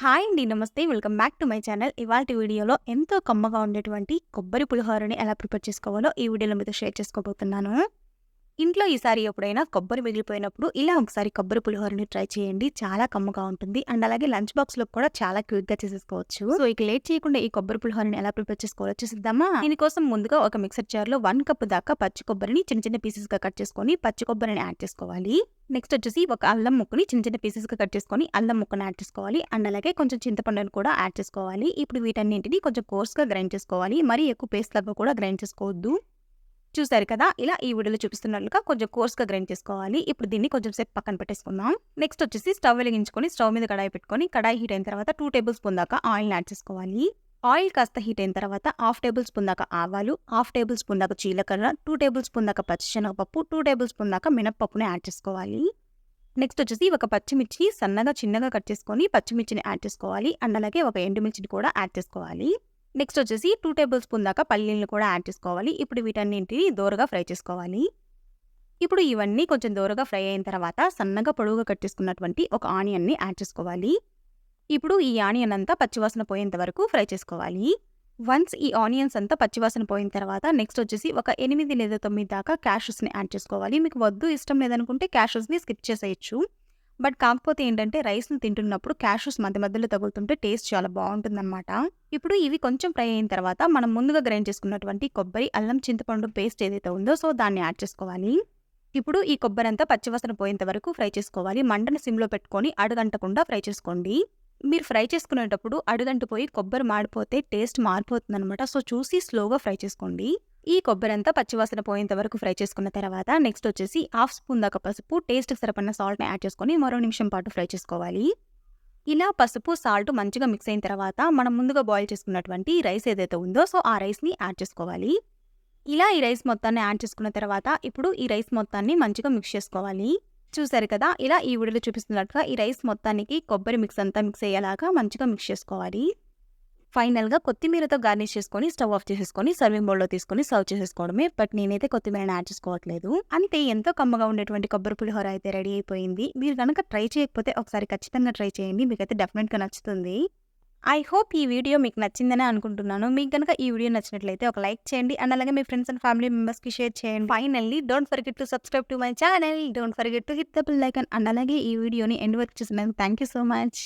Hi అండి నమస్తే. Welcome back to my channel. ఇవాళ వీడియోలో ఎంతో కమ్మగా ఉండేటువంటి కొబ్బరి పులిహోరని ఎలా ప్రిపేర్ చేసుకోవాలో ఈ వీడియోలో మీతో షేర్ చేసుకోబోతున్నాను. ఇంట్లో ఈసారి ఎప్పుడైనా కొబ్బరి మిగిలిపోయినప్పుడు ఇలా ఒకసారి కొబ్బరి పులిహోరని ట్రై చేయండి. చాలా కమ్మగా ఉంటుంది. అండ్ అలాగే లంచ్ బాక్స్లో కూడా చాలా క్విక్గా చేసేసుకోవచ్చు. సో ఇక లేట్ చేయకుండా ఈ కొబ్బరి పులిహోరని ఎలా ప్రిపేర్ చేసుకోవాలో చూసిద్దామా? దీనికోసం ముందుగా ఒక మిక్సర్ జార్లో వన్ కప్ దాకా పచ్చి కొబ్బరిని చిన్న చిన్న పీసెస్గా కట్ చేసుకొని పచ్చి కొబ్బరిని యాడ్ చేసుకోవాలి. నెక్స్ట్ వచ్చేసి ఒక అల్లం ముక్కని చిన్న చిన్న పీసెస్గా కట్ చేసుకొని అల్లం ముక్కని యాడ్ చేసుకోవాలి. అండ్ అలాగే కొంచెం చింతపండుని కూడా యాడ్ చేసుకోవాలి. ఇప్పుడు వీటన్నింటిని కొంచెం కోర్స్గా గ్రైండ్ చేసుకోవాలి. మరి ఎక్కువ పేస్ట్ లాగా కూడా గ్రైండ్ చేసుకోవద్దు. చూసారు కదా? ఇలా ఈ వీడియోలో చూపిస్తున్నట్లుగా కొంచెం కోర్స్గా గ్రైండ్ చేసుకోవాలి. ఇప్పుడు దీన్ని కొంచెం సేపు పక్కన పెట్టేసుకుందాం. నెక్స్ట్ వచ్చేసి స్టవ్ వెలిగించుకొని స్టవ్ మీద కడాయి పెట్టుకొని కడాయి హీట్ అయిన తర్వాత టూ టేబుల్ స్పూన్ దాకా ఆయిల్ యాడ్ చేసుకోవాలి. ఆయిల్ కాస్త హీట్ అయిన తర్వాత హాఫ్ టేబుల్ స్పూన్ దాకా ఆవాలు హాఫ్ టేబుల్ స్పూన్ దాకా జీలకర్ర టూ టేబుల్ స్పూన్ దాకా పచ్చిశనగపప్పు టూ టేబుల్ స్పూన్ దాకా మినప్పప్పుని యాడ్ చేసుకోవాలి. నెక్స్ట్ వచ్చేసి ఒక పచ్చిమిర్చి సన్నగా చిన్నగా కట్ చేసుకొని పచ్చిమిర్చిని యాడ్ చేసుకోవాలి. అండ్ అలాగే ఒక ఎండుమిర్చిని కూడా యాడ్ చేసుకోవాలి. నెక్స్ట్ వచ్చేసి టూ టేబుల్ స్పూన్ దాకా పల్లీలను కూడా యాడ్ చేసుకోవాలి. ఇప్పుడు వీటన్నింటిని దోరగా ఫ్రై చేసుకోవాలి. ఇప్పుడు ఇవన్నీ కొంచెం దోరగా ఫ్రై అయిన తర్వాత సన్నగా పొడవుగా కట్ చేసుకున్నటువంటి ఒక ఆనియన్ని యాడ్ చేసుకోవాలి. ఇప్పుడు ఈ ఆనియన్ అంతా పచ్చివాసన పోయేంత వరకు ఫ్రై చేసుకోవాలి. వన్స్ ఈ ఆనియన్స్ అంతా పచ్చివాసన పోయిన తర్వాత నెక్స్ట్ వచ్చేసి ఒక ఎనిమిది లేదా తొమ్మిది దాకా క్యాషెస్ని యాడ్ చేసుకోవాలి. మీకు వద్దు ఇష్టం లేదనుకుంటే క్యాషెస్ని స్కిప్ చేసేయచ్చు. బట్ కాకపోతే ఏంటంటే రైస్ని తింటున్నప్పుడు క్యాషెస్ మధ్య మధ్యలో తగులుతుంటే టేస్ట్ చాలా బాగుంటుందన్నమాట. ఇప్పుడు ఇవి కొంచెం ఫ్రై అయిన తర్వాత మనం ముందుగా గ్రైండ్ చేసుకున్నటువంటి కొబ్బరి అల్లం చింతపండు పేస్ట్ ఏదైతే ఉందో సో దాన్ని యాడ్ చేసుకోవాలి. ఇప్పుడు ఈ కొబ్బరి అంతా పచ్చివాసన పోయేంత వరకు ఫ్రై చేసుకోవాలి. మంటను సిమ్లో పెట్టుకొని అడుగంటకుండా ఫ్రై చేసుకోండి. మీరు ఫ్రై చేసుకునేటప్పుడు అడుగంటిపోయి కొబ్బరి మాడిపోతే టేస్ట్ మారిపోతుంది అనమాట సో చూసి స్లోగా ఫ్రై చేసుకోండి. ఈ కొబ్బరి అంతా పచ్చివాసన పోయేంత వరకు ఫ్రై చేసుకున్న తర్వాత నెక్స్ట్ వచ్చేసి హాఫ్ స్పూన్ దాకా పసుపు టేస్ట్కి సరిపడిన సాల్ట్ని యాడ్ చేసుకొని మరో నిమిషం పాటు ఫ్రై చేసుకోవాలి. ఇలా పసుపు సాల్ట్ మంచిగా మిక్స్ అయిన తర్వాత మనం ముందుగా బాయిల్ చేసుకున్నటువంటి రైస్ ఏదైతే ఉందో సో ఆ రైస్ని యాడ్ చేసుకోవాలి. ఇలా ఈ రైస్ మొత్తాన్ని యాడ్ చేసుకున్న తర్వాత ఇప్పుడు ఈ రైస్ మొత్తాన్ని మంచిగా మిక్స్ చేసుకోవాలి. చూసారు కదా ఇలా ఈ వీడియోలో చూపిస్తున్నట్టుగా ఈ రైస్ మొత్తానికి కొబ్బరి మిక్స్ అంతా మిక్స్ అయ్యేలాగా మంచిగా మిక్స్ చేసుకోవాలి. ఫైనల్గా కొత్తిమీరతో గార్నిష్ చేసుకొని స్టవ్ ఆఫ్ చేసేసుకొని సర్వింగ్ బౌల్లో తీసుకొని సర్వ్ చేసేసుకోవడమే బట్ నేనైతే కొత్తిమీరని యాడ్ చేసుకోవట్లేదు. అంతే ఎంతో కమ్మగా ఉండేటువంటి కొబ్బరి పులిహోర అయితే రెడీ అయిపోయింది. మీరు కనుక ట్రై చేయకపోతే ఒకసారి ఖచ్చితంగా ట్రై చేయండి మీకైతే డెఫినెట్గా నచ్చుతుంది. ఐ హోప్ ఈ వీడియో మీకు నచ్చిందని అనుకుంటున్నాను. మీకు కనుక ఈ వీడియో నచ్చినట్లయితే ఒక లైక్ చేయండి అండ్ అలాగే మీ ఫ్రెండ్స్ అండ్ ఫ్యామిలీ మెంబర్స్కి షేర్ చేయండి. Finally don't forget to subscribe to my channel don't forget to hit the bell like and అలాగే ఈ వీడియోని ఎండ్ వర్క్ చేసినందుకు థ్యాంక్ యూ సో మచ్